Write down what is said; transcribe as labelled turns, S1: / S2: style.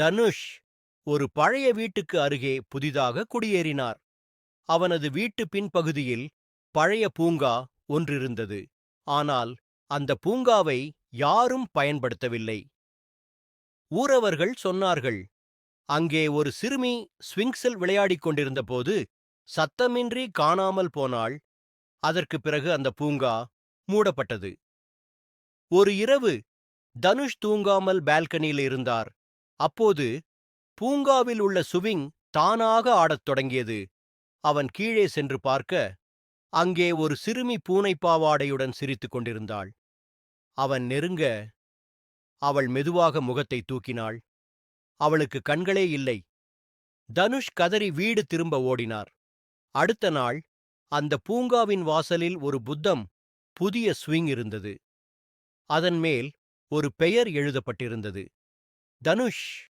S1: தனுஷ் ஒரு பழைய வீட்டுக்கு அருகே புதிதாக குடியேறினார். அவனது வீட்டு பின்பகுதியில் பழைய பூங்கா ஒன்றிருந்தது. ஆனால் அந்த பூங்காவை யாரும் பயன்படுத்தவில்லை. ஊரவர்கள் சொன்னார்கள் அங்கே ஒரு சிறுமி ஸ்விங்ஸில் விளையாடிக் கொண்டிருந்தபோது சத்தமின்றி காணாமல் போனாள். அதற்குப் பிறகு அந்த பூங்கா மூடப்பட்டது. ஒரு இரவு தனுஷ் தூங்காமல் பால்கனியில் இருந்தார். அப்போது பூங்காவில் உள்ள சுவிங் தானாக ஆடத் தொடங்கியது. அவன் கீழே சென்று பார்க்க அங்கே ஒரு சிறுமி பூனைப்பாவாடையுடன் சிரித்துக் கொண்டிருந்தாள். அவன் நெருங்க அவள் மெதுவாக முகத்தை தூக்கினாள். அவளுக்கு கண்களே இல்லை. தனுஷ் கதறி வீடு திரும்ப ஓடினார். அடுத்த நாள் அந்த பூங்காவின் வாசலில் ஒரு புத்தம் புதிய ஸ்விங் இருந்தது. அதன் மேல் ஒரு பெயர் எழுதப்பட்டிருந்தது. தனுஷ்